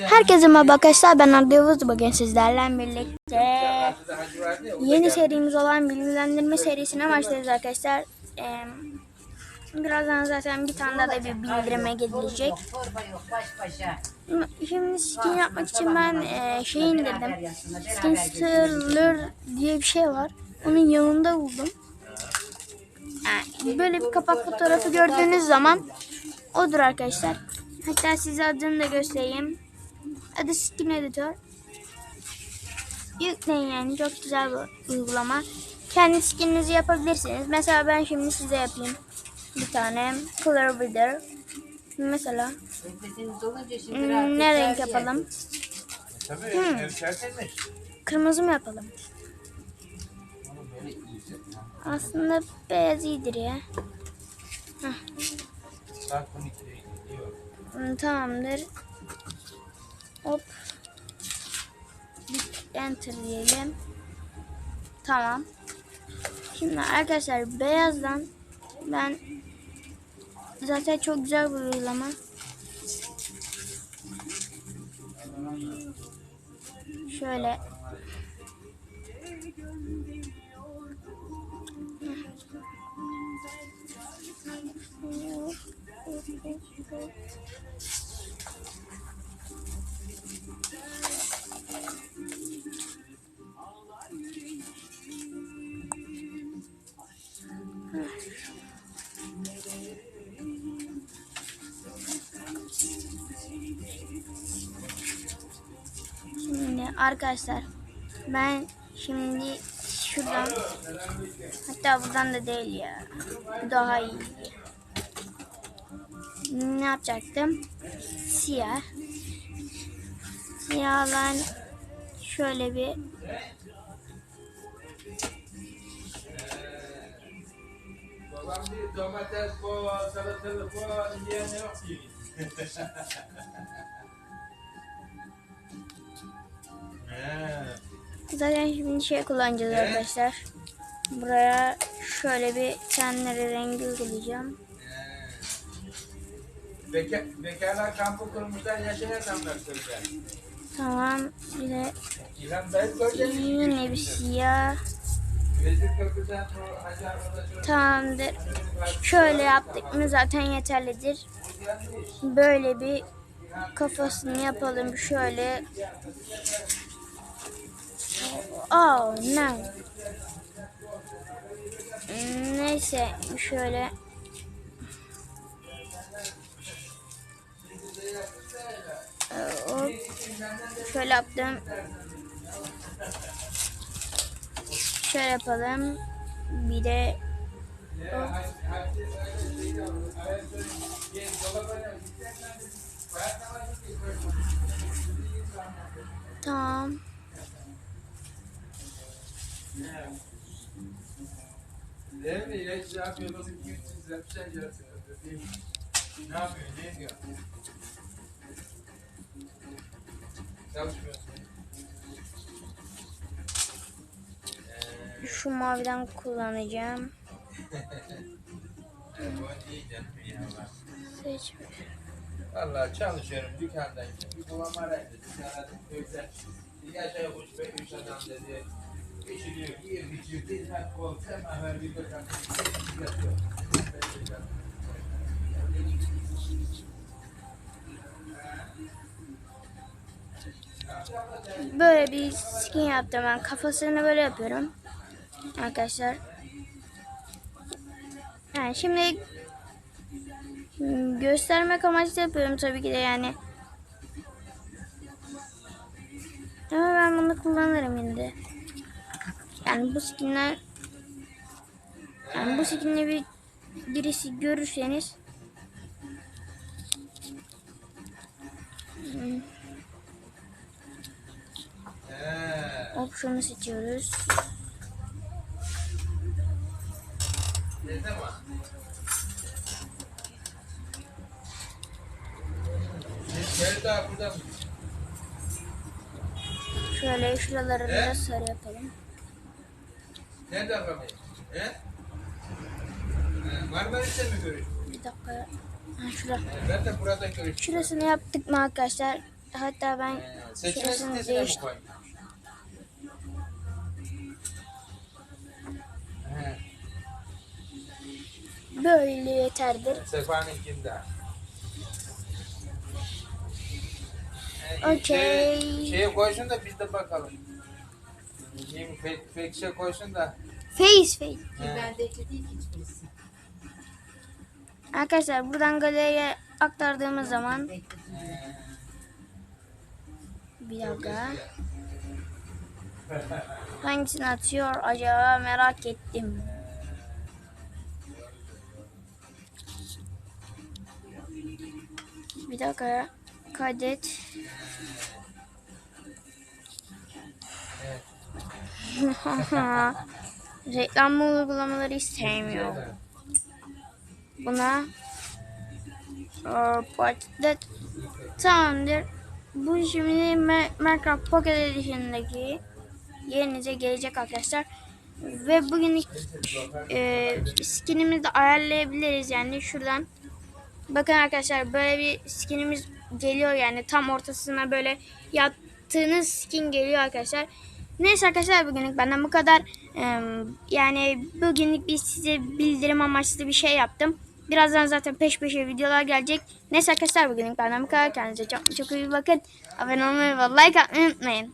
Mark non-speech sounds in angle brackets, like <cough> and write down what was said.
Herkese merhaba arkadaşlar ben Arda Yavuz bugün sizlerle birlikte yeni serimiz olan bilgilendirme serisine başlıyoruz arkadaşlar. Ee, birazdan zaten bir tane daha da bir bildirime gelecek. Şimdi skin yapmak için ben e, şey indirdim. Skin Seller diye bir şey var. Onun yanında buldum. Yani böyle bir kapak fotoğrafı gördüğünüz zaman odur arkadaşlar. Hatta size adını da göstereyim. Adı Skin Editor. Yükleyin yani çok güzel bir uygulama. Kendi skininizi yapabilirsiniz. Mesela ben şimdi size yapayım. Bir tane Color Builder. Mesela hmm, ne renk yapalım? Tabii Hmm. Kırmızı mı yapalım? Aslında beyaz iyidir ya. Bak Tamamdır. Hop. Enter diyelim. Tamam. Şimdi arkadaşlar beyazdan ben zaten çok güzel bir uygulama. Şöyle Şimdi arkadaşlar ben şimdi şuradan hatta buradan da değil ya daha iyi. Ne yapacaktım? Siyah. Siyahlan şöyle bir domates bu, salatalık bu, yiyen yok. He. zaten şimdi şey kullanacağız arkadaşlar. Buraya şöyle bir tenleri rengi uygulayacağım. Beka, bekarlar kampı kurmuşlar, yaşayan adamlar sözler. Tamam. Bir de İlan ben gördüm. yine bir köprüden bu hacı arada çok Tamamdır. Şöyle yaptık mı zaten yeterlidir. Böyle bir kafasını yapalım şöyle. Oh no. Neyse şöyle. Şöyle yaptım. Şöyle yapalım. Bir de hop. Tamam. Değil mi? Ya şey yapıyor, nasıl ya. Ne yapıyor, ne diyor? Şu maviden kullanacağım. Seç. Vallahi çalışıyorum dükkandayım. Bir babam araydı. Aradım köyden. Yaşa uç be üç adam dedi. İşi diyor ki bir hizmet kol sen haber bir bakan. Böyle bir skin yaptım ben. Kafasını böyle yapıyorum. Arkadaşlar. Yani şimdi göstermek amaçlı yapıyorum tabii ki de yani. Ama ben bunu kullanırım şimdi. Yani bu skinler yani bu skinle bir birisi görürseniz hmm, He. opsiyonu seçiyoruz. Şöyle şuraları Evet. da sarı yapalım. Nerede bakalım? He? Marmaris'te mi görüş? Bir dakika. Ha, şura. Ee, Ben de burada görüşürüm. Şurasını yaptık mı arkadaşlar? Hatta ben Ee, şurasını sitesine Böyle yeterdir. Okey. Şeye, şeye koysun da biz de bakalım. Yeni fake, fake şey koysun da. Face face. Değil ki hiçbirisi. Arkadaşlar buradan galeriye aktardığımız zaman bir dakika. Hangisini atıyor acaba merak ettim. Bir dakika. Kaydet. Evet. <laughs> Reklamlı uygulamaları istemiyor. Buna Or Pocket Tamamdır. Bu şimdi Minecraft Pocket Edition'daki yerinize gelecek arkadaşlar. Ve bugün e, skinimizi de ayarlayabiliriz yani şuradan. Bakın arkadaşlar böyle bir skinimiz geliyor yani tam ortasına böyle yattığınız skin geliyor arkadaşlar. Neyse arkadaşlar bugünlük benden bu kadar. Yani bugünlük bir size bildirim amaçlı bir şey yaptım. Birazdan zaten peş peşe videolar gelecek. Neyse arkadaşlar bugünlük benden bu kadar. Kendinize çok çok iyi bakın. Abone olmayı ve like atmayı unutmayın.